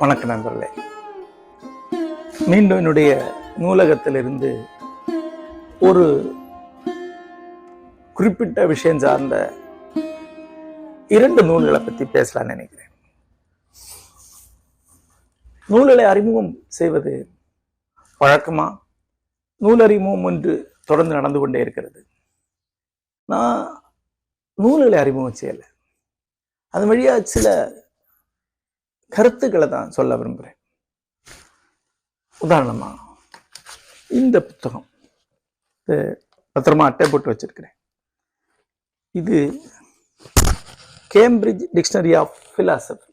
வணக்க நண்பர்களே. மீண்டும் என்னுடைய நூலகத்திலிருந்து ஒரு குறிப்பிட்ட விஷயம் சார்ந்த இரண்டு நூல்களை பற்றி பேசலாம்னு நினைக்கிறேன். நூல்களை அறிமுகம் செய்வது வழக்கமா? நூல் அறிமுகம் ஒன்று தொடர்ந்து நடந்து கொண்டே இருக்கிறது. நான் நூல்களை அறிமுகம் செய்யலை. அது வழியாக சில கருத்துக்களை தான் சொல்ல விரும்புகிறேன். உதாரணமாக இந்த புத்தகம் பத்திரமா அட்டை போட்டு வச்சிருக்கிறேன். இது Cambridge dictionary of philosophy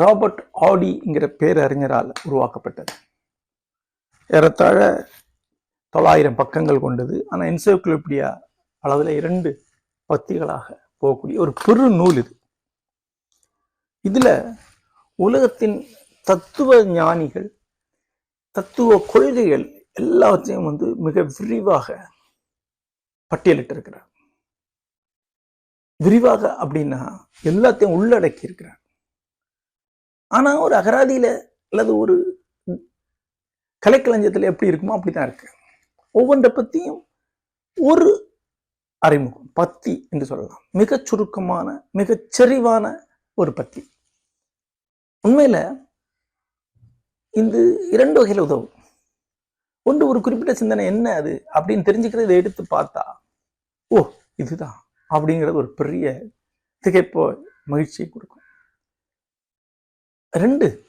Robert ஆடிங்கிற பேரறிஞரால் உருவாக்கப்பட்டது. ஏறத்தாழ தொள்ளாயிரம் பக்கங்கள் கொண்டது. ஆனால் என்சைக்ளோபீடியா அளவில் இரண்டு பத்திகளாக போகக்கூடிய ஒரு பெரு நூல் இது. இதுல உலகத்தின் தத்துவ ஞானிகள் தத்துவ கொள்கைகள் எல்லாவற்றையும் வந்து மிக விரிவாக பட்டியலிட்டு இருக்கிறார் விரிவாக அப்படின்னா எல்லாத்தையும் உள்ளடக்கி இருக்கிறார் ஆனா ஒரு அகராதியில அல்லது ஒரு கலைக்களஞ்சத்துல எப்படி இருக்குமோ அப்படிதான் இருக்கு. ஒவ்வொன்றை பத்தியும் ஒரு அறிமுகம் பத்தி என்று சொல்லலாம். மிகச் சுருக்கமான மிகச் செறிவான ஒரு பத்தி. உண்மையில இந்த இரண்டு வகையில் உதவும். ஒன்று ஒரு குறிப்பிட்ட சிந்தனை என்ன அது? அப்படின்னு தெரிஞ்சுக்கிறத எடுத்து பார்த்தா ஓ இதுதான் அப்படிங்கிறது ஒரு பெரிய திகைப்போ மகிழ்ச்சியை கொடுக்கும். ரெண்டு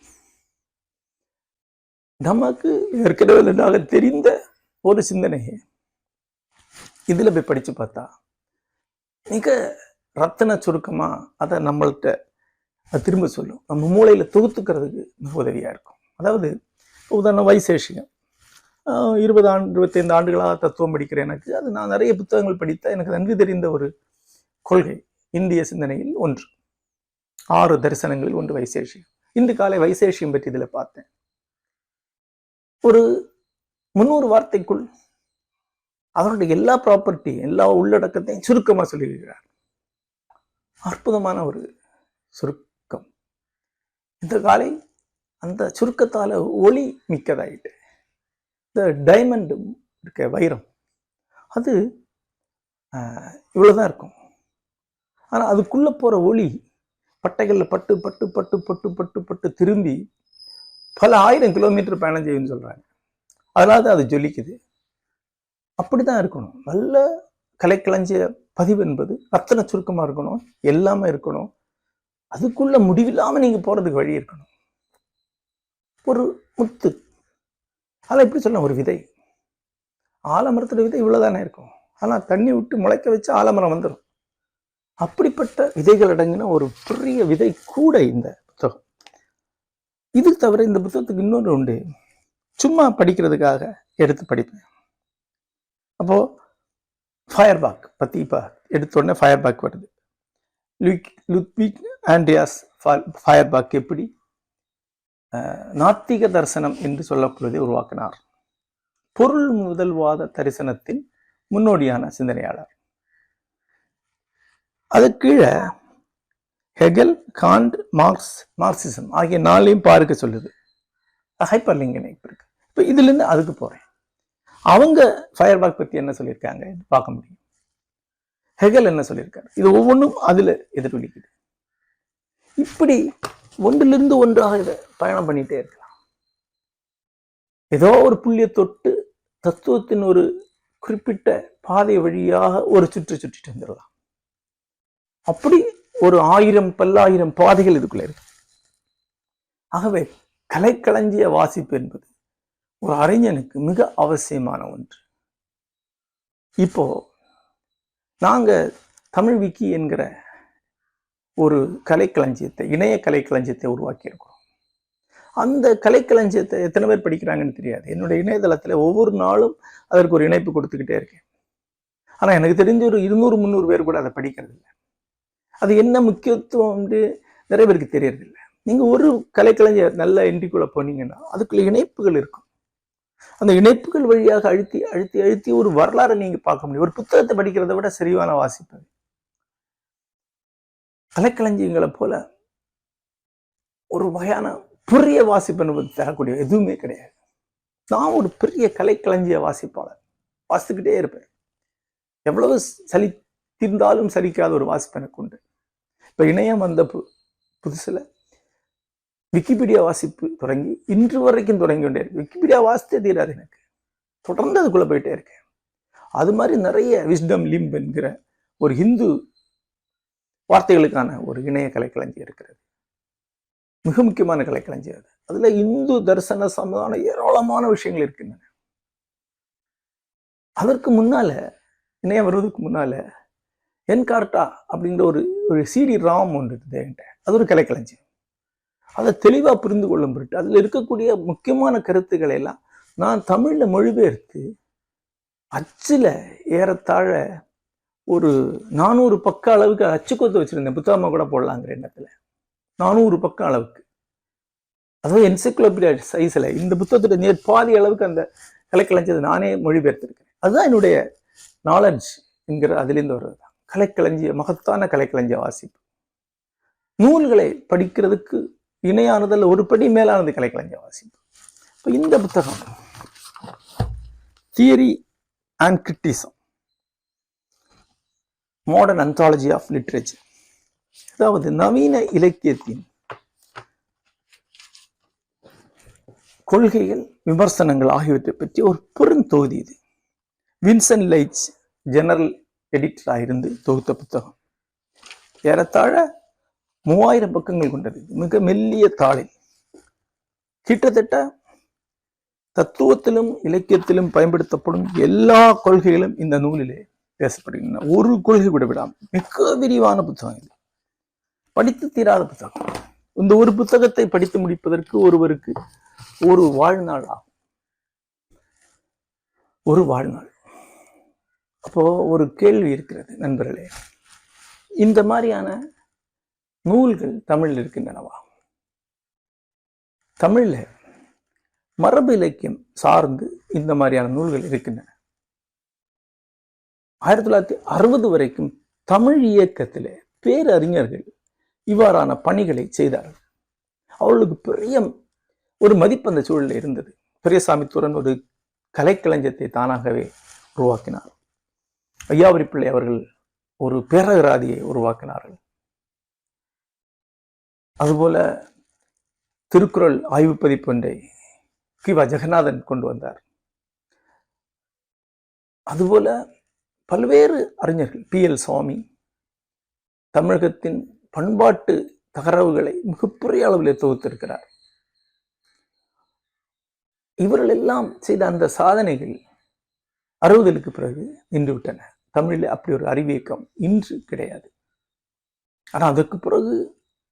நமக்கு ஏற்கனவே நன்றாக தெரிந்த ஒரு சிந்தனையை. இதில் போய் படிச்சு பார்த்தா மிக ரத்தன சுருக்கமா அதை நம்மள்கிட்ட அது திரும்ப சொல்லும். நம்ம மூளையில் தொகுத்துக்கிறதுக்கு மிக உதவியாக இருக்கும். அதாவது உதாரணம் வைசேஷிகம் இருபது ஆண்டு இருபத்தைந்து ஆண்டுகளாக தத்துவம் படிக்கிற எனக்கு அது நான் நிறைய புத்தகங்கள் படித்த எனக்கு நன்கு தெரிந்த ஒரு கொள்கை இந்திய சிந்தனையில் ஒன்று. ஆறு தரிசனங்களில் ஒன்று வைசேஷியம் இன்று காலை வைசேஷியம் பற்றி இதில் பார்த்தேன். ஒரு முந்நூறு வார்த்தைக்குள் அவருடைய எல்லா ப்ராப்பர்ட்டி எல்லா உள்ளடக்கத்தையும் சுருக்கமாக சொல்லியிருக்கிறார். அற்புதமான ஒரு சுருக்கம். இந்த காலை அந்த சுருக்கத்தால் ஒளி மிக்கதாயிட்டு இந்த டைமண்டு இருக்க வைரம் அது இவ்வளோதான் இருக்கும். ஆனால் அதுக்குள்ளே போகிற ஒளி பட்டைகளில் பட்டு பட்டு பட்டு பட்டு பட்டு பட்டு திரும்பி பல ஆயிரம் கிலோமீட்டர் பயணம் செய்யும்னு சொல்கிறாங்க அதனால தான் அது ஜொலிக்குது. அப்படிதான் இருக்கணும். நல்ல கலைக்களஞ்சிய பதிவு என்பது ரத்தன சுருக்கமாக இருக்கணும். எல்லாமே இருக்கணும். அதுக்குள்ள முடிவில்லாமல் நீங்கள் போகிறதுக்கு வழி இருக்கணும். ஒரு முத்து. அதில் எப்படி சொல்லலாம் ஒரு விதை. ஆலமரத்தோட விதை இவ்வளவுதானே இருக்கும். ஆனால் தண்ணி விட்டு முளைக்க வச்சு ஆலமரம் வந்துடும் அப்படிப்பட்ட விதைகள் அடங்கின ஒரு பெரிய விதை கூட இந்த புத்தகம். இது தவிர இந்த புத்தகத்துக்கு இன்னொன்று உண்டு. சும்மா படிக்கிறதுக்காக எடுத்து படிப்பேன். அப்போது ஃபயர் பாக் பற்றி இப்போ எடுத்தோடனே ஃபயர் பாக் வருது லுக் லுத்விக் ஆண்ட்ரியாஸ் ஃபயர்பாக் எப்படி? நாத்திக தரிசனம் என்று சொல்லக்கூடியதை உருவாக்கினார். பொருள் முதல்வாத தரிசனத்தின் முன்னோடியான சிந்தனையாளர். அது கீழே ஹெகல் காண்ட் மார்க்ஸ் மார்க்சிசம் ஆகிய நாளையும் பார்க்க சொல்லுது. ஹைப்பர் லிங்க் இணைப்பு இருக்கு. இப்போ இதுலேருந்து அதுக்கு போறேன். அவங்க ஃபயர்பாக் பத்தி என்ன சொல்லியிருக்காங்க பார்க்க முடியும். ஹெகல் என்ன சொல்லியிருக்காரு? இது ஒவ்வொன்றும் அதுல எதிரொலிக்குது. இப்படி ஒன்றிலிருந்து ஒன்றாக இதை பயணம் பண்ணிட்டே இருக்கலாம். ஏதோ ஒரு புள்ளியை தொட்டு தத்துவத்தின் ஒரு குறிப்பிட்ட பாதை வழியாக ஒரு சுற்று சுற்றிட்டு வந்துடலாம். அப்படி ஒரு ஆயிரம் பல்லாயிரம் பாதைகள் இதுக்குள்ள இருக்கு. ஆகவே கலைக்களஞ்சிய வாசிப்பு என்பது ஒரு அறிஞனுக்கு மிக அவசியமான ஒன்று. இப்போ நாங்கள் தமிழ் விக்கி என்கிற ஒரு கலைக்களஞ்சியத்தை இணைய கலைக்களஞ்சியத்தை உருவாக்கியிருக்கிறோம். அந்த கலைக்களஞ்சியத்தை எத்தனை பேர் படிக்கிறாங்கன்னு தெரியாது. என்னுடைய இணையதளத்தில் ஒவ்வொரு நாளும் அதற்கு ஒரு இணைப்பு கொடுத்துக்கிட்டே இருக்கேன். ஆனால் எனக்கு தெரிஞ்ச ஒரு இருநூறு முந்நூறு பேர் கூட அதை படிக்கிறது இல்லை அது என்ன முக்கியத்துவம் நிறைய பேருக்கு தெரியறதில்லை. நீங்க ஒரு கலைக்கலைஞர் நல்ல என்ட்ரிக்குள்ள போனீங்கன்னா அதுக்குள்ள இணைப்புகள் இருக்கும். அந்த இணைப்புகள் வழியாக அழுத்தி அழுத்தி அழுத்தி ஒரு வரலாறை நீங்க பார்க்க முடியும். ஒரு புத்தகத்தை படிக்கிறத விட சரிவான வாசிப்பது கலைக்களஞ்சியங்களை போல ஒரு வகையான பெரிய வாசிப்பு அனுபவத்தை தரக்கூடிய எதுவுமே கிடையாது. நான் ஒரு பெரிய கலைக்களஞ்சிய வாசிப்பாளர். வாசித்துக்கிட்டே இருப்பேன். எவ்வளவு சலி தீர்ந்தாலும் சலிக்காத ஒரு வாசிப்பு எனக்கு உண்டு. இப்போ இணையம் வந்த பு புதுசில் விக்கிபீடியா வாசிப்பு தொடங்கி இன்று வரைக்கும் தொடங்கி கொண்டே இருக்கு. விக்கிபீடியா வாசித்தே தீராது எனக்கு. தொடர்ந்து அதுக்குள்ளே போயிட்டே இருக்கேன் அது மாதிரி நிறைய விஸ்டம் லிம்ப் என்கிற ஒரு ஹிந்து வார்த்தைகளுக்கான ஒரு இணைய கலைக்களஞ்சி இருக்கிறது. மிக முக்கியமான கலைக்களஞ்சி அது. அதுல இந்து தரிசன சமதான ஏராளமான விஷயங்கள் இருக்கின்றன. அதற்கு முன்னால இணையம் வருவதற்கு முன்னால என்கார்டா அப்படிங்கிற ஒரு ஒரு சிடி ராம் ஒன்று இருந்தது என்கிட்ட. அது ஒரு கலைக்களஞ்சியம். அதை தெளிவாக புரிந்து கொள்ளும் பொருட்டு அதில் இருக்கக்கூடிய முக்கியமான கருத்துக்களை எல்லாம் நான் தமிழில் மொழிபெயர்த்து அச்சில் ஏறத்தாழ ஒரு நானூறு பக்க அளவுக்கு அச்சு கொத்து வச்சுருந்தேன். புத்தகமாக கூட போடலாங்கிற எண்ணத்தில். நானூறு பக்கம் அளவுக்கு. அதாவது என்சைக்ளோபீடியா சைஸில் இந்த புத்தகத்துடைய நேர் பாதி அளவுக்கு அந்த கலைக்களஞ்சதை நானே மொழிபெயர்த்திருக்கேன் அதுதான் என்னுடைய நாலெட்ஜ் என்கிற அதுலேருந்து வர்றது. தான் கலைக்களஞ்சிய மகத்தான கலைக்களஞ்சிய வாசிப்பு. நூல்களை படிக்கிறதுக்கு இணையானதில் ஒரு படி மேலானது கலைக்கலைஞர் வாசிப்பு. இப்போ இந்த புத்தகம் theory and criticism modern anthology of literature அதாவது நவீன இலக்கியத்தின் கொள்கைகள் விமர்சனங்கள் ஆகியவற்றை பற்றி ஒரு பெருந்தொகுதி இது. வின்சன் லைட்ஸ் ஜெனரல் எடிட்டராக இருந்து தொகுத்த புத்தகம். ஏறத்தாழ மூவாயிரம் பக்கங்கள் கொண்டது. மிக மெல்லிய தாளில். கிட்டத்தட்ட தத்துவத்திலும் இலக்கியத்திலும் பயன்படுத்தப்படும் எல்லா கொள்கைகளும் இந்த நூலிலே பேசப்படுகின்றன. ஒரு கொள்கை கூட விடாமல் மிக விரிவான புத்தகம் இது. படித்து தீராத புத்தகம். இந்த ஒரு புத்தகத்தை படித்து முடிப்பதற்கு ஒருவருக்கு ஒரு வாழ்நாள் ஆகும். ஒரு வாழ்நாள். அப்போ ஒரு கேள்வி இருக்கிறது நண்பர்களே. இந்த மாதிரியான நூல்கள் தமிழில் இருக்கின்றனவா? தமிழ்ல மரபு இலக்கியம் சார்ந்து இந்த மாதிரியான நூல்கள் இருக்கின்றன. ஆயிரத்தி தொள்ளாயிரத்தி அறுபது வரைக்கும் தமிழ் இயக்கத்தில் பேரறிஞர்கள் இவ்வாறான பணிகளை செய்தார்கள். அவர்களுக்கு பெரிய ஒரு மதிப்பு அந்த சூழலில் இருந்தது. பெரியசாமித்துடன் ஒரு கலைக்களஞ்சத்தை தானாகவே உருவாக்கினார். ஐயாவரி பிள்ளை அவர்கள் ஒரு பேரகராதியை உருவாக்கினார்கள். அதுபோல திருக்குறள் ஆய்வு பதிப்பு ஒன்றை கிவா ஜெகநாதன் கொண்டு வந்தார். அதுபோல பல்வேறு அறிஞர்கள் பி. எல். சுவாமி தமிழகத்தின் பண்பாட்டு தகரவுகளை மிகப்பெரிய அளவில் தொகுத்திருக்கிறார். இவர்கள் எல்லாம் செய்த அந்த சாதனைகள் அறுபதலுக்கு பிறகு நின்றுவிட்டன. தமிழில் அப்படி ஒரு அறிவியக்கம் இன்று கிடையாது. ஆனால் அதற்கு பிறகு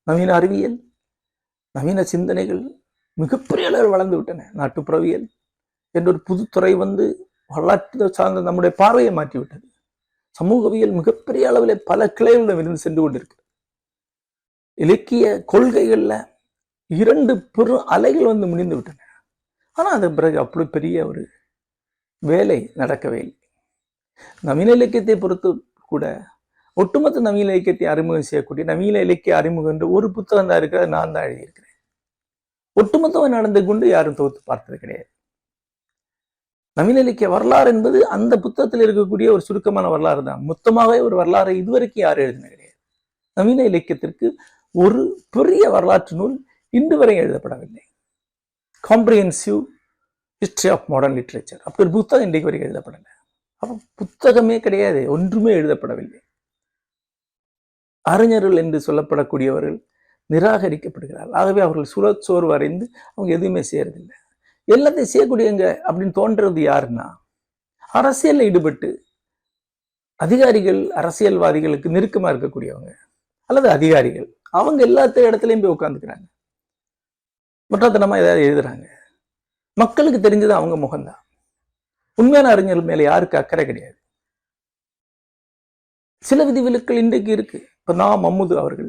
நவீன அறிவியல் நவீன சிந்தனைகள் மிகப்பெரிய அளவில் வளர்ந்து விட்டன. நாட்டுப்புறவியல் என்ற ஒரு புதுத்துறை வந்து வரலாற்று சார்ந்த நம்முடைய பார்வையை மாற்றிவிட்டது. சமூகவியல் மிகப்பெரிய அளவில் பல கிளைகளிடம் இருந்து சென்று கொண்டிருக்கு. இலக்கிய கொள்கைகள்ல இரண்டு பெரும் அலைகள் வந்து முடிந்து விட்டன. ஆனால் அதன் பிறகு அப்படி பெரிய ஒரு வேலை நடக்கவே இல்லை. நவீன இலக்கியத்தை பொறுத்து கூட ஒட்டுமொத்த நவீன இலக்கியத்தை அறிமுகம் செய்யக்கூடிய நவீன இலக்கிய அறிமுகம் என்று ஒரு புத்தகம் தான் இருக்கிறது நான் தான் எழுதியிருக்கிறேன். ஒட்டுமொத்தமாக நடந்து கொண்டு யாரும் தொகுத்து பார்த்தது கிடையாது. நவீன இலக்கிய வரலாறு என்பது அந்த புத்தகத்தில் இருக்கக்கூடிய ஒரு சுருக்கமான வரலாறு தான். மொத்தமாகவே ஒரு வரலாறை இதுவரைக்கும் யாரும் எழுதின கிடையாது. நவீன இலக்கியத்திற்கு ஒரு பெரிய வரலாற்று நூல் இன்று வரை எழுதப்படவில்லை. Comprehensive history of modern literature அப்படி ஒரு புத்தகம் இன்றைக்கு வரைக்கும் எழுதப்படலை. அப்போ புத்தகமே கிடையாது ஒன்றுமே எழுதப்படவில்லை. அறிஞர்கள் என்று சொல்லப்படக்கூடியவர்கள் நிராகரிக்கப்படுகிறார்கள். ஆகவே அவர்கள் சுரச்சோர்வு வரைந்து அவங்க எதுவுமே செய்யறதில்லை. எல்லாத்தையும் செய்யக்கூடியவங்க அப்படின்னு தோன்றது யாருன்னா அரசியலில் ஈடுபட்டு அதிகாரிகள் அரசியல்வாதிகளுக்கு நெருக்கமா இருக்கக்கூடியவங்க அல்லது அதிகாரிகள். அவங்க எல்லாத்த இடத்துலையும் போய் உட்காந்துக்கிறாங்க முட்டாத்தனமா ஏதாவது எழுதுறாங்க. மக்களுக்கு தெரிஞ்சது அவங்க முகம்தான். உண்மையான அறிஞர்கள் மேல யாருக்கு அக்கறை கிடையாது. சில விதிவிலக்கள் இன்றைக்கு இருக்கு. இப்போ நான் மம்முது அவர்கள்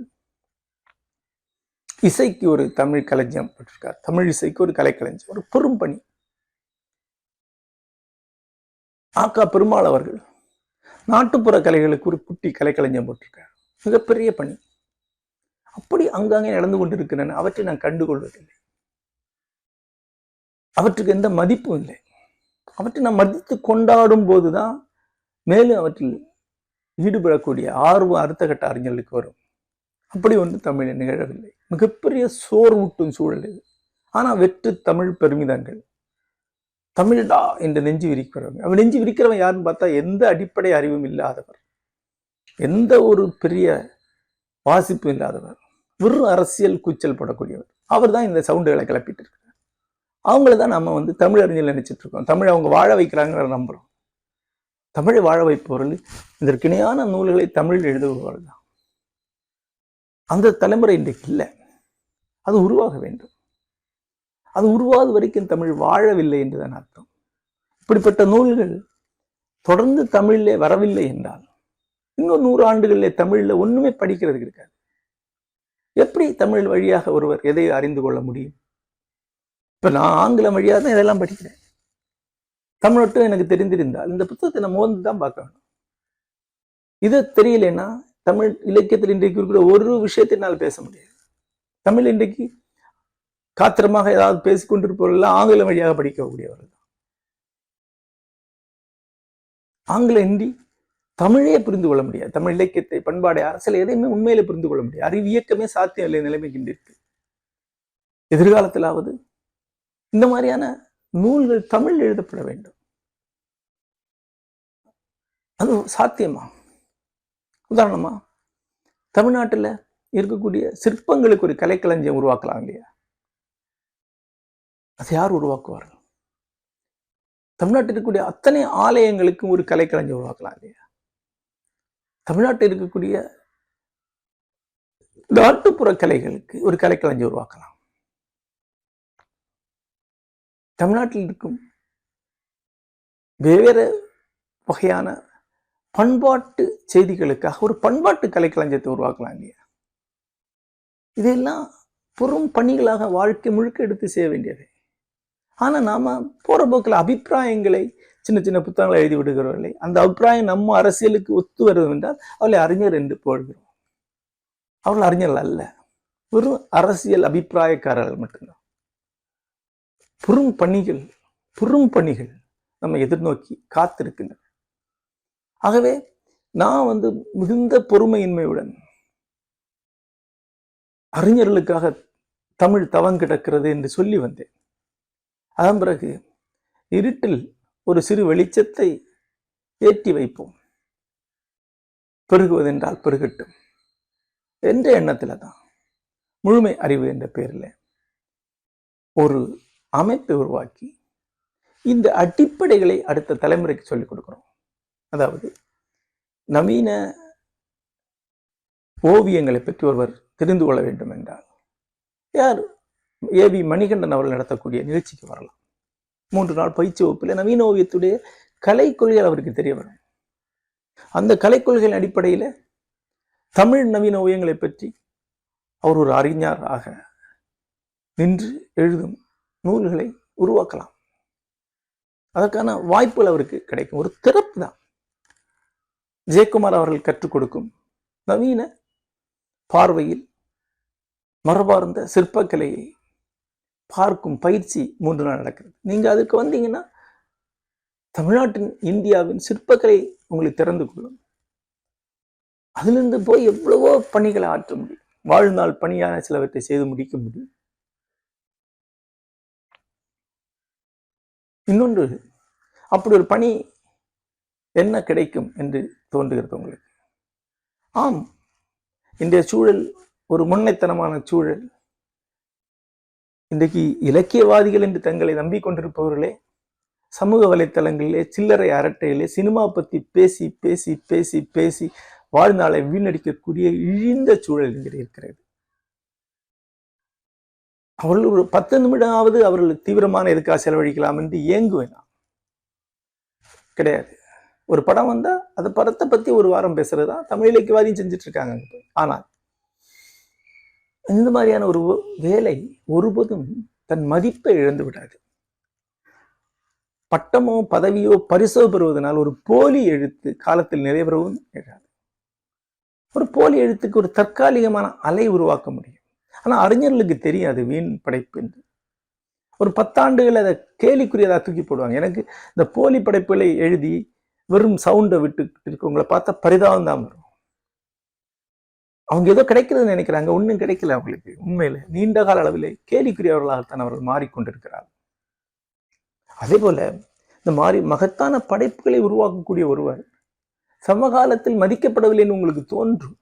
இசைக்கு ஒரு தமிழ் கலைஞம் பெற்றிருக்கார் தமிழ் இசைக்கு ஒரு கலைக்களஞ்சியம் ஒரு பெரும் பணி. ஆக்கா பெருமாள் அவர்கள் நாட்டுப்புற கலைகளுக்கு ஒரு குட்டி கலைக்கலைஞம் போட்டிருக்கார். மிகப்பெரிய பணி. அப்படி அங்கங்கே நடந்து கொண்டிருக்கிறேன் அவற்றை நான் கண்டுகொள்வதில்லை. அவற்றுக்கு எந்த மதிப்பும் இல்லை. அவற்றை நான் மதித்து கொண்டாடும் போதுதான் மேலும் அவற்றில் ஈடுபடக்கூடிய ஆர்வம் அடுத்த கட்ட அறிஞர்களுக்கு வரும். அப்படி ஒன்று தமிழில் நிகழவில்லை. மிகப்பெரிய சோர்வூட்டும் சூழல் இது. ஆனால் வெற்று தமிழ் பெருமிதங்கள். தமிழ்டா என்று நெஞ்சு விரிக்கிறவங்க. அவன் நெஞ்சு விரிக்கிறவன் யாருன்னு பார்த்தா எந்த அடிப்படை அறிவும் இல்லாதவர். எந்த ஒரு பெரிய வாசிப்பும் இல்லாதவர். வெறும் அரசியல் கூச்சல் படக்கூடியவர். அவர் தான் இந்த சவுண்டுகளை கிளப்பிட்டு இருக்கிறார் அவங்கள தான் நம்ம வந்து தமிழறிஞர் நினைச்சிட்டு இருக்கோம். தமிழ் அவங்க வாழ வைக்கிறாங்கிற நம்புறோம். தமிழை வாழ வைப்பவர்கள் இதற்கு இணையான நூல்களை தமிழில் எழுதுபவர்கள் தான் அந்த தலைமுறை இன்றைக்கு இல்லை. அது உருவாக வேண்டும். அது உருவாது வரைக்கும் தமிழ் வாழவில்லை என்றுதான் அர்த்தம். இப்படிப்பட்ட நூல்கள் தொடர்ந்து தமிழிலே வரவில்லை என்றால் இன்னும் நூறு ஆண்டுகளிலே தமிழில் ஒண்ணுமே படிக்கிறதுக்கு இருக்காது. எப்படி தமிழ் வழியாக ஒருவர் எதை அறிந்து கொள்ள முடியும்? இப்போ நான் ஆங்கிலம் வழியாக தான் இதெல்லாம் படிக்கிறேன். தமிழட்டும் எனக்கு தெரிந்திருந்தால் இந்த புத்தகத்தை நம்ம வந்து தான் பார்க்கணும் இது தெரியலன்னா தமிழ் இலக்கியத்தில் இன்றைக்கு இருக்கிற ஒரு விஷயத்தை என்னால் பேச முடியாது. தமிழ் இன்றைக்கு காத்திரமாக ஏதாவது பேசிக்கொண்டிருப்பவர்கள் ஆங்கிலம் வழியாக படிக்கக்கூடியவர்கள் தான். ஆங்கில இந்தி தமிழே புரிந்து கொள்ள முடியாது. தமிழ் இலக்கியத்தை பண்பாடை அரசியல் எதையுமே உண்மையில புரிந்து கொள்ள முடியாது. அறிவியக்கமே சாத்தியம் இல்லை நிலைமைக்கு இருக்கு. எதிர்காலத்திலாவது இந்த மாதிரியான நூல்கள் தமிழ் எழுதப்பட வேண்டும். அது சாத்தியமா? உதாரணமா தமிழ்நாட்டில் இருக்கக்கூடிய சிற்பங்களுக்கு ஒரு கலைக்களஞ்சியம் உருவாக்கலாம் இல்லையா? அதை யார் உருவாக்குவார்கள்? தமிழ்நாட்டில் இருக்கக்கூடிய அத்தனை ஆலயங்களுக்கும் ஒரு கலைக்களஞ்சியம் உருவாக்கலாம் இல்லையா? தமிழ்நாட்டில் இருக்கக்கூடிய நாட்டுப்புற கலைகளுக்கு ஒரு கலைக்களஞ்சியம் உருவாக்கலாம். தமிழ்நாட்டில் இருக்கும் வெவ்வேறு வகையான பண்பாட்டு செய்திகளுக்காக ஒரு பண்பாட்டு கலைக்களஞ்சியத்தை உருவாக்கலாம் இல்லையா? இதெல்லாம் பெரும் பணிகளாக வாழ்க்கை முழுக்க எடுத்து செய்ய வேண்டியது. ஆனால் நாம் போகிற போக்கில் அபிப்பிராயங்களை சின்ன சின்ன புத்தகங்களை எழுதி விடுகிறவர்களை அந்த அபிப்பிராயம் நம்ம அரசியலுக்கு ஒத்து வருவது என்றால் அவளை அறிஞர் என்று போடுகிறோம். அவர்கள் அறிஞர்கள் அல்ல. வெறும் அரசியல் அபிப்பிராயக்காரர்கள் மட்டும்தான். பெரும் பணிகள் பெரும் பணிகள் நம்ம எதிர்நோக்கி காத்திருக்கின்றன. ஆகவே நான் வந்து மிகுந்த பொறுமையின்மையுடன் அறிஞர்களுக்காக தமிழ் தவம் கிடக்கிறது என்று சொல்லி வந்தேன். அதன் பிறகு இருட்டில் ஒரு சிறு வெளிச்சத்தை ஏற்றி வைப்போம். பெருகுவதென்றால் பெருகட்டும் என்ற எண்ணத்தில் தான் முழுமை அறிவு என்ற பெயரில் ஒரு அமைப்பை உருவாக்கி இந்த அடிப்படைகளை அடுத்த தலைமுறைக்கு சொல்லிக் கொடுக்கிறோம். அதாவது நவீன ஓவியங்களை பற்றி ஒருவர் தெரிந்து கொள்ள வேண்டும் என்றால் யார்? ஏவி மணிகண்டன் அவர்கள் நடத்தக்கூடிய நிகழ்ச்சிக்கு வரலாம். மூன்று நாள் பயிற்சி வகுப்பில் நவீன ஓவியத்துடைய கலை கொள்கைகள் அவருக்கு தெரிய வரும். அந்த கலை கொள்கையின் அடிப்படையில் தமிழ் நவீன ஓவியங்களை பற்றி அவர் ஒரு அறிஞராக நின்று எழுதும் நூல்களை உருவாக்கலாம். அதற்கான வாய்ப்புகள் அவருக்கு கிடைக்கும். ஒரு திறப்பு தான். ஜெயக்குமார் அவர்கள் கற்றுக் கொடுக்கும் நவீன பார்வையில் மரபார்ந்த சிற்பக்கலையை பார்க்கும் பயிற்சி மூன்று நாள் நடக்கிறது. நீங்க அதுக்கு வந்தீங்கன்னா தமிழ்நாட்டின் இந்தியாவின் சிற்பக்கலை உங்களுக்கு திறந்து கொள்ளும். அதிலிருந்து போய் எவ்வளவோ பணிகளை ஆற்ற முடியும். வாழ்நாள் பணியான சிலவற்றை செய்து முடிக்க முடியும். இன்னொன்று அப்படி ஒரு பணி என்ன கிடைக்கும் என்று தோன்றுகிறது உங்களுக்கு? ஆம். இன்றைய சூழல் ஒரு முன்னைத்தனமான சூழல். இன்றைக்கு இலக்கியவாதிகள் என்று தங்களை நம்பிக்கொண்டிருப்பவர்களே சமூக வலைத்தளங்களிலே சில்லறை அரட்டையிலே சினிமா பற்றி பேசி பேசி பேசி பேசி வாழ்நாளை வீணடிக்கக்கூடிய இழிந்த சூழல் இங்கே இருக்கிறது. அவர்கள் ஒரு பத்து நிமிடமாவது அவர்கள் தீவிரமான எதுக்காக செலவழிக்கலாம் என்று ஏங்குவேன்? கிடையாது. ஒரு படம் வந்தால் அந்த படத்தை பத்தி ஒரு வாரம் பேசுறது? தான் தமிழ் இலக்கியவாதியும் செஞ்சுட்டு இருக்காங்க போய். ஆனால் இந்த மாதிரியான ஒரு வேலை ஒருபோதும் தன் மதிப்பை இழந்து விடாது. பட்டமோ பதவியோ பரிசோ பெறுவதனால் ஒரு போலி எழுத்து காலத்தில் நிறைவேறவும் இழாது ஒரு போலி எழுத்துக்கு ஒரு தற்காலிகமான அலை உருவாக்க முடியும். ஆனா அறிஞர்களுக்கு தெரியாது வீண் படைப்பு என்று. ஒரு பத்தாண்டுகள் அதை கேலிக்குரியதாக தூக்கி போடுவாங்க. எனக்கு இந்த போலி படைப்புகளை எழுதி வெறும் சவுண்டை விட்டு இருக்கவங்களை பார்த்தா பரிதாபம் தான் வரும். அவங்க ஏதோ கிடைக்கிறதுன்னு நினைக்கிறாங்க ஒன்றும் கிடைக்கல அவங்களுக்கு. உண்மையில நீண்ட கால அளவிலே கேலிக்குரியவர்களாகத்தான் அவர்கள் மாறிக்கொண்டிருக்கிறார் அதே போல இந்த மாதிரி மகத்தான படைப்புகளை உருவாக்கக்கூடிய ஒருவர் சமகாலத்தில் மதிக்கப்படவில்லைன்னு உங்களுக்கு தோன்றும்.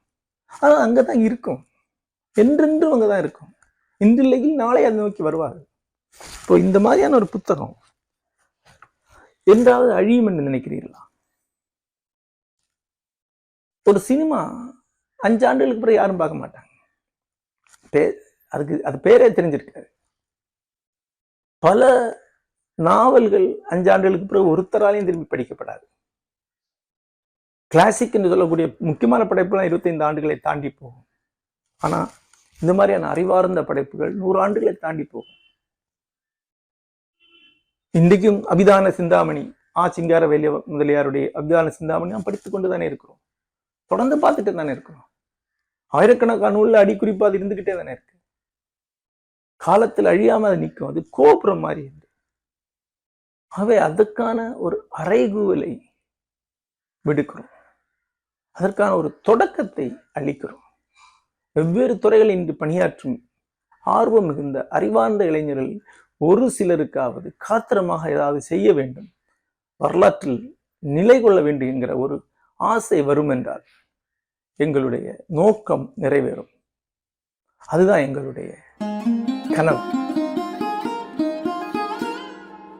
ஆனால் அங்கதான் இருக்கும். என்றென்றும் அங்கதான் இருக்கும். இன்றில்லையில் நாளை அதை நோக்கி வருவார்கள். இப்போ இந்த மாதிரியான ஒரு புத்தகம் என்றாவது அழியும் என்று நினைக்கிறீர்களா? ஒரு சினிமா அஞ்சு ஆண்டுகளுக்கு பிறகு யாரும் பார்க்க மாட்டாங்க. பே- அதுக்கு அது பேரே தெரிஞ்சிருக்காது. பல நாவல்கள் அஞ்சு ஆண்டுகளுக்கு பிறகு ஒருத்தராலையும் திரும்பி படிக்கப்படாது. கிளாசிக் என்று சொல்லக்கூடிய முக்கியமான படைப்புலாம் இருபத்தைந்து ஆண்டுகளை தாண்டி போகும். ஆனா இந்த மாதிரியான அறிவார்ந்த படைப்புகள் நூறு ஆண்டுகளை தாண்டி போகும். இன்றைக்கும் அபிதான சிந்தாமணி ஆ சிங்கார வேலிய முதலியாருடைய அபிதான சிந்தாமணி நாம் படித்துக் கொண்டு தானே இருக்கிறோம். தொடர்ந்து பார்த்துட்டு தானே இருக்கிறோம் ஆயிரக்கணக்கான நூலில் அடிக்குறிப்பு அது இருந்துகிட்டே தானே இருக்கு. காலத்தில் அழியாமல் அது நிற்கும். அது கோபுரம் மாதிரி இருந்து ஆகவே அதுக்கான ஒரு அறைகூவலை விடுக்கிறோம். அதற்கான ஒரு தொடக்கத்தை அளிக்கிறோம். வெவ்வேறு துறைகளில் இன்று பணியாற்றும் ஆர்வம் மிகுந்த அறிவார்ந்த இளைஞர்கள் ஒரு சிலருக்காவது காத்திரமாக ஏதாவது செய்ய வேண்டும். வரலாற்றில் நிலை கொள்ள வேண்டும் என்கிற ஒரு ஆசை வரும் என்றால் எங்களுடைய நோக்கம் நிறைவேறும். அதுதான் எங்களுடைய கனவு.